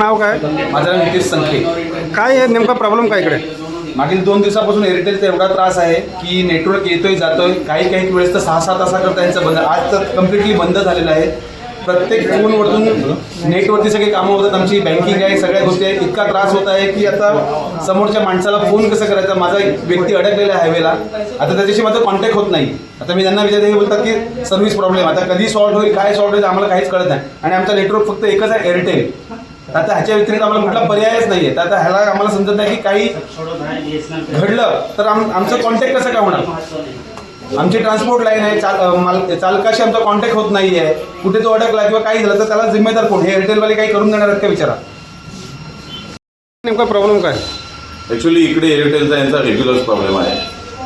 नाव काय? माझं नाव नितीश संखे काय आहे? नेमका प्रॉब्लेम काय इकडे? मागील दोन दिवसापासून एअरटेलचा एवढा त्रास आहे की नेटवर्क येतोय जातोय. काही काही वेळेस तर सहा सहा तासाकरता यांचं बंद आज तर कम्प्लिटली बंद झालेलं आहे. प्रत्येक फोनवरतून नेटवरती सगळी कामं होतात. आमची बँकिंग आहे सगळ्या गोष्टी आहेत. इतका त्रास होत आहे की आता समोरच्या माणसाला फोन कसं करायचा? माझा एक व्यक्ती अडकलेला आहे हायवेला आता त्याच्याशी माझा कॉन्टॅक्ट होत नाही. आता मी त्यांना विचारते हे बोलतात की सर्व्हिस प्रॉब्लेम आता कधी सॉल्व्ह होईल? काय सॉल्व्ह होईल? आम्हाला काहीच कळत नाही. आणि आमचा नेटवर्क फक्त एकच आहे एअरटेल आता ह्याच्या व्यतिरिक्त आम्हाला कुठला पर्यायच नाही आहे तर आता ह्याला आम्हाला समजत नाही की काही घडलं तर आम आमचं कॉन्टॅक्ट कसं काय होणार? आमची ट्रान्सपोर्ट लाईन आहे चाल चालकाशी आमचा कॉन्टॅक्ट होत नाही आहे कुठे तो अडकला किंवा काही झालं तर त्याला जिम्मेदार कोण? हे एअरटेलवाले काही करून देणार आहेत का विचारा? नेमका प्रॉब्लेम काय? ॲक्च्युली इकडे एअरटेलचा यांचा रेग्युलर प्रॉब्लेम आहे.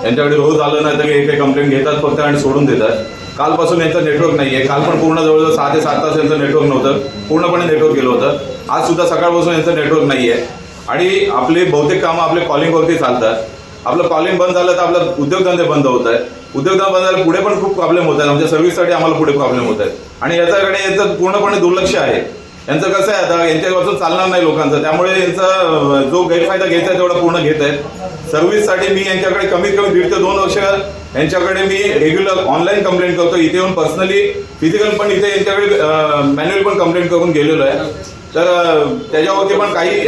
यांच्याकडे रोज आलं नाही तर हे काही कंप्लेंट घेतात फक्त आणि सोडून देतात. कालपासून यांचं नेटवर्क नाही आहे काल पण पूर्ण जवळजवळ सहा ते सात तास यांचं नेटवर्क नव्हतं. पूर्णपणे नेटवर्क गेलं होतं. आज सुद्धा सकाळपासून यांचं नेटवर्क नाही आहे आणि आपले बहुतेक कामं आपले कॉलिंगवरती चालतात. आपलं कॉलिंग बंद झालं तर आपलं उद्योगधंदे बंद होत आहेत. उद्योगधंदे बंद झाले पुढे पण खूप प्रॉब्लेम होत आहेत. आमच्या सर्व्हिससाठी आम्हाला पुढे प्रॉब्लेम होत आहेत. आणि याच्याकडे यांचं पूर्णपणे दुर्लक्ष आहे. यांचं कसं आहे आता यांच्यापासून चालणार नाही लोकांचं. त्यामुळे यांचा जो गैरफायदा घ्यायचा आहे तेवढा पूर्ण घेत आहेत. सर्व्हिससाठी मी यांच्याकडे कमीत कमी दीड ते दोन वर्ष यांच्याकडे मी रेग्युलर ऑनलाईन कंप्लेंट करतो. इथे येऊन पर्सनली फिजिकल पण इथे यांच्याकडे मॅन्युअल पण कंप्लेंट करून गेलेलो आहे. तर त्याच्यावरती पण काही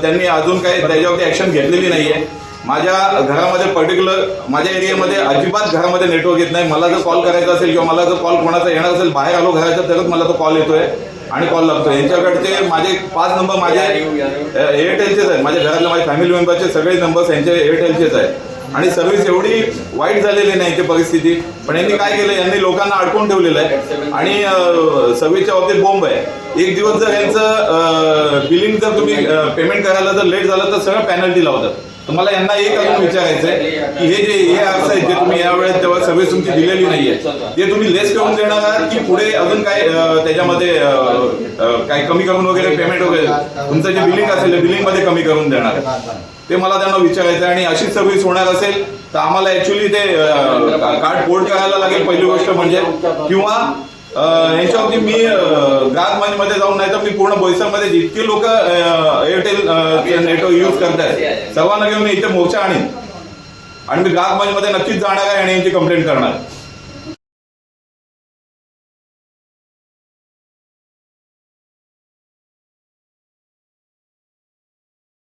त्यांनी अजून काही त्याच्यावरती ॲक्शन घेतलेली नाही आहे माझ्या घरामध्ये पर्टिक्युलर माझ्या एरियामध्ये अजिबात घरामध्ये नेटवर्क येत नाही. मला जर कॉल करायचा असेल किंवा मला जर कॉल कोणाचा येणार असेल बाहेर आलो घराच्या तरच मला तो कॉल येतोय आणि कॉल लागतो यांच्याकडचे माझे पाच नंबर माझे एअरटेलचेच आहेत. माझ्या घरातले माझे फॅमिली मेंबरचे सगळे नंबर्स यांचे एअरटेलचेच आहेत. आणि सर्व्हिस एवढी वाईट झालेली नाही ते परिस्थिती. पण यांनी काय केलं? यांनी लोकांना अडकून ठेवलेलं आहे. आणि सर्व्हिसच्या बाबतीत बोंब आहे. एक दिवस जर यांचं बिलिंग जर तुम्ही पेमेंट करायला जर लेट झालं तर सगळं पॅनल्टी लावतात तुम्हाला मला यांना एक अजून विचारायचं आहे की हे जे हे ॲप्स आहेत जे तुम्ही यावेळेस तेव्हा सर्व्हिस तुमची दिलेली नाहीये ते तुम्ही लेस करून देणार आहात की पुढे अजून काय त्याच्यामध्ये काय कमी करून वगैरे पेमेंट वगैरे? तुमचं जे बिलिंग असेल बिलिंगमध्ये कमी करून देणार. ते मला त्यांना विचारायचं आहे आणि अशी सर्व्हिस होणार असेल तर आम्हाला ऍक्च्युली ते कार्ड पोर्ट करायला लागेल पहिली गोष्ट म्हणजे. किंवा यांच्यावरती मी मंचमध्ये जाऊन नाही तर मी पूर्ण बोईसरमध्ये जितके लोक एअरटेल नेटवर्क यूज करतायत सर्वांना घेऊन मी इथे मोर्चा आणीन. आणि मी ग्राहक मंचमध्ये नक्कीच जाणार आहे आणि यांची कंप्लेंट करणार